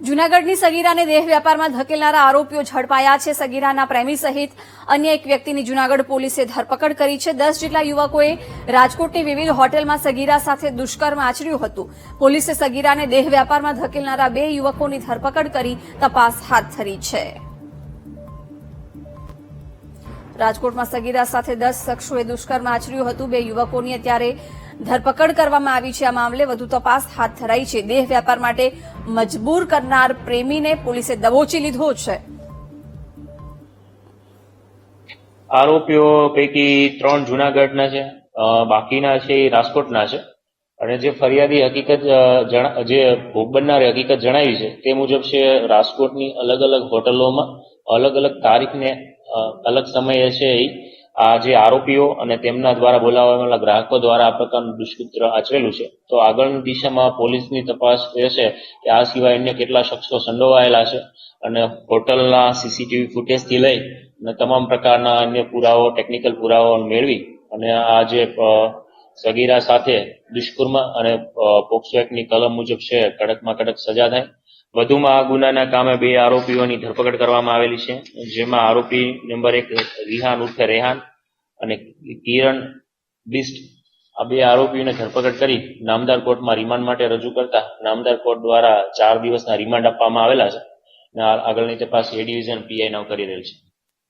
જૂનાગઢની સગીરાને દેહ વ્યાપારમાં ધકેલનારા આરોપીઓ ઝડપાયા છે. સગીરાના પ્રેમી સહિત અન્ય એક વ્યક્તિની જૂનાગઢ પોલીસે ધરપકડ કરી છે. દસ જેટલા યુવકોએ રાજકોટની વિવિધ હોટેલમાં સગીરા સાથે દુષ્કર્મ આચર્યું હતું. પોલીસે સગીરાને દેહ વ્યાપારમાં ધકેલનારા બે યુવકોની ધરપકડ કરી તપાસ હાથ ધરી છે. રાજકોટમાં સગીરા સાથે દસ શખ્સોએ દુષ્કર્મ આચર્યું હતું. બે યુવકોની અત્યારે ધરપકડ કરવામાં આવી છે. આ મામલે વધુ તપાસ હાથ ધરાઈ છે. દેહ વ્યાપાર માટે મજબૂર કરનાર પ્રેમીને પોલીસે દબોચી લીધો છે. આરોપીઓ પૈકી ત્રણ જુનાગઢના છે. બાકીના છે એ રાજકોટના છે. અને જે ફરિયાદી હકીકત જે ભોગ બનનારે હકીકત જણાવી છે, તે મુજબ છે, રાજકોટની અલગ અલગ હોટલોમાં અલગ અલગ તારીખને અલગ સમયે છે એ આ જે આરોપીઓ અને તેમના દ્વારા બોલાવવાના ગ્રાહકો દ્વારા આ પ્રકારનું દુષ્કૃત્ય આચરેલું છે. તો આગળની દિશામાં પોલીસની તપાસ રહેશે કે આ સિવાય અન્ય કેટલા શખ્સો સંડોવાયેલા છે અને હોટલના સીસીટીવી ફૂટેજથી લઈ અને તમામ પ્રકારના અન્ય પુરાવો, ટેકનિકલ પુરાવો મેળવી અને આ જે સગીરા સાથે દુષ્કર્મ અને પોક્સો એક્ટની કલમ મુજબ છે, કડકમાં કડક સજા થાય. વધુમાં આ ગુનાના કામે બે આરોપીઓની ધરપકડ કરવામાં આવેલી છે. જેમાં આરોપી નંબર એક રિહાન ઉર્ફે રેહાન અને કિરણ બિસ્ટ. આ બે આરોપીઓને ધરપકડ કરી નામદાર કોર્ટમાં રિમાન્ડ માટે રજૂ કરતા નામદાર કોર્ટ દ્વારા ચાર દિવસના રિમાન્ડ આપવામાં આવેલા છે. આગળની તપાસ એ ડિવિઝન પીઆઈ નાવ કરી રહેલ છે.